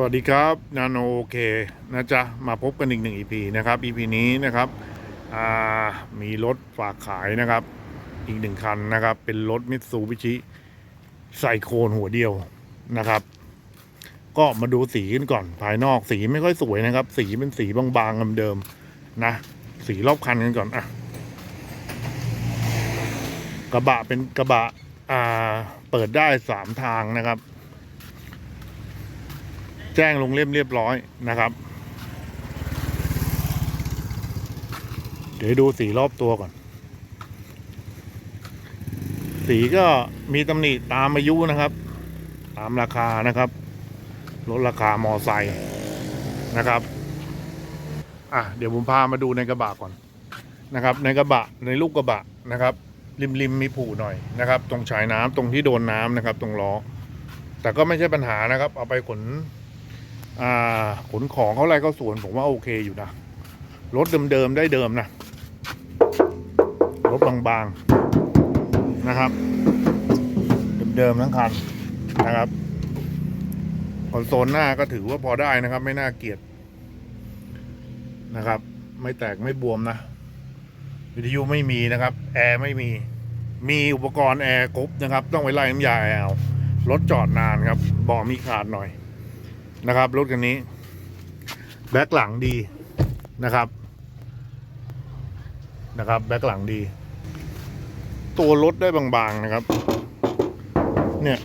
สวัสดีครับนาโนโอเคนะจ๊ะ มาพบกันอีกหนึ่ง EP นะครับ EP นี้นะครับมีรถฝากขายนะครับ อีกหนึ่งคันนะครับ เป็นรถมิตซูบิชิไซโคนหัวเดียวนะครับ ก็มาดูสีกันก่อน ภายนอกสีไม่ค่อยสวยนะครับ สีเป็นสีบางๆเดิมๆนะ สีรอบคันกันก่อนอะกระบะเป็นกระบะอ่าเปิดได้สามทางนะครับ แจ้งลงเล่มเรียบร้อยนะครับ เดี๋ยวดูสีรอบตัวก่อน สีก็มีตำหนิตามอายุนะครับ ตามราคานะครับลดราคามอไซค์นะครับอะเดี๋ยวผมพามาดูในกระบะก่อนนะครับ ในกระบะในลูกกระบะนะครับ ริมริมมีผูหน่อยนะครับ ตรงชายน้ำตรงที่โดนน้ำนะครับ ตรงล้อแต่ก็ไม่ใช่ปัญหานะครับ เอาไปขน ขนของเขาอะไรก็สวนผมว่าโอเคอยู่นะ รถเดิมๆได้เดิมนะ รถบางๆนะครับ เดิมๆทั้งคันนะครับคอนโซลหน้าก็ถือว่าพอได้นะครับ ไม่น่าเกลียดนะครับ ไม่แตกไม่บวมนะ วิทยุไม่มีนะครับ แอร์ไม่มี มีอุปกรณ์แอร์ครบนะครับ ต้องไปไล่น้ำยาแอร์รถจอดนานครับบาะมีขาดหน่อย นะครับรถคันนี้ แบ็คหลังดีนะครับ นะครับแบ็คหลังดี ตัวรถได้บางๆนะครับ เนี่ย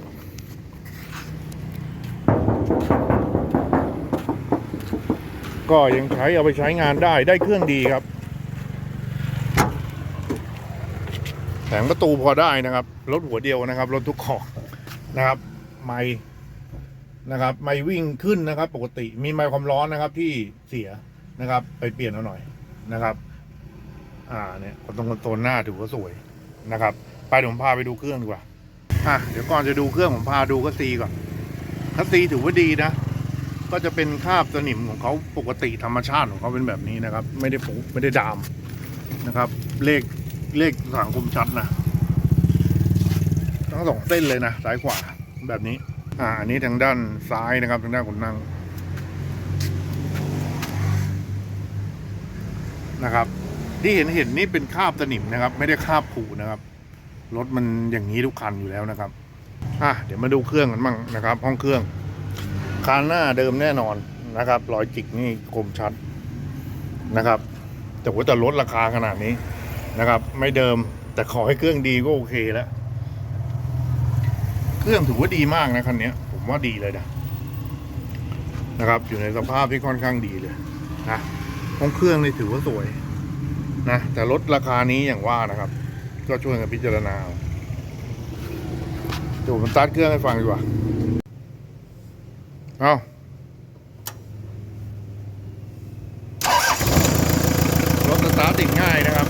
ก็ยังใช้เอาไปใช้งานได้ได้เครื่องดีครับแผงประตูพอได้นะครับ รถหัวเดียวนะครับ รถทุกของนะครับ ไม่ นะครับไม่วิ่งขึ้นนะครับ ปกติมีไมค์ความร้อนนะครับที่เสียนะครับ ไปเปลี่ยนเอาหน่อยนะครับ อ่าเนี่ยตรงคอนโซลหน้าถือว่าสวยนะครับ ไปผมพาไปดูเครื่องดีกว่าอะเดี๋ยวก่อนจะดูเครื่องผมพาดูคัสซีก่อนคัสซีถือว่าดีนะ ก็จะเป็นคราบสนิมของเขาปกติธรรมชาติของเขาเป็นแบบนี้นะครับ ไม่ได้ผุไม่ได้ดามนะครับ เลขเลขสังคมชัดนะทั้งสองเส้นเลยนะซ้ายขวาแบบนี้ อ่าอันนี้ทางด้านซ้ายนะครับ ทางด้านคนนั่งนะครับ ที่เห็นเห็นนี่เป็นคาบสนิมนะครับ ไม่ได้คาบผุนะครับรถมันอย่างนี้ทุกคันอยู่แล้วนะครับอะเดี๋ยวมาดูเครื่องกันบ้างนะครับ ห้องเครื่องคานหน้าเดิมแน่นอนนะครับรอยจิกนี่คมชัดนะครับ แต่ว่าจะลดราคาขนาดนี้นะครับ ไม่เดิมแต่ขอให้เครื่องดีก็โอเคแล้ว เครื่องถือว่าดีมากนะคันนี้ผมว่าดีเลยนะนะครับ อยู่ในสภาพที่ค่อนข้างดีเลยนะห้องเครื่องนี่ถือว่าสวยนะแต่ลดราคานี้อย่างว่านะครับ ก็ช่วยกันพิจารณาเอาเดี๋ยวผมสตาร์ทเครื่องให้ฟังดีกว่าเอารถสตาร์ทติดง่ายนะครับ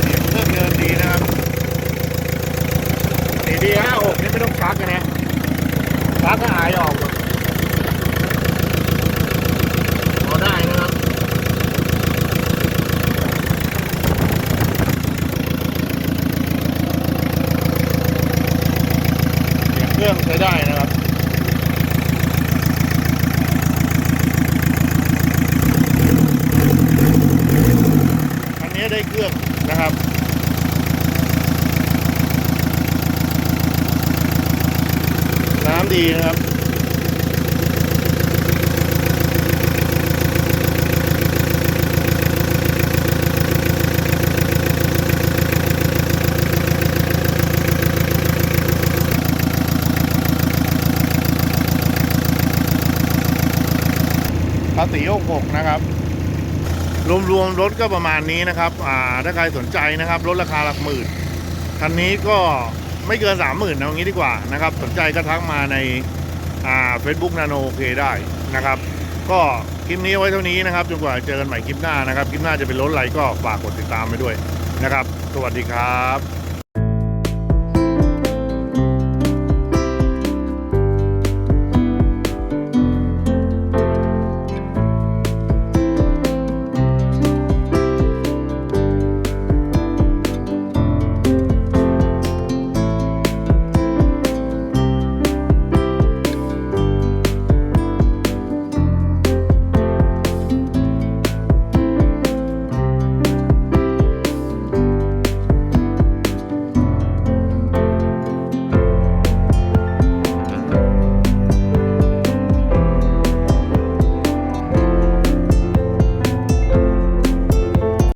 เสียงเครื่องเดินดีนะครับ ดีห้าหกนี่ไม่ต้องชักนนะชักก็อายออกหมดพอได้นะครับ เสียงเครื่องใช้ได้นะครับ อันนี้ได้เครื่องนะครับ น้ำ ดีนะครับภาษี66นะครับ รวมๆรถก็ประมาณนี้นะครับ อ่า ถ้าใครสนใจนะครับ รถราคาหลักหมื่น คันนี้ก็ ไม่เกินสามหมื่นเอางี้ดีกว่านะครับสนใจก็ทักมาในอ่า Facebook Nano โอเคได้นะครับ ก็คลิปนี้ไว้เท่านี้นะครับจนกว่าจะเจอกันใหม่คลิปหน้านะครับ คลิปหน้าจะเป็นรถอะไรก็ฝากกดติดตามไปด้วยนะครับ สวัสดีครับ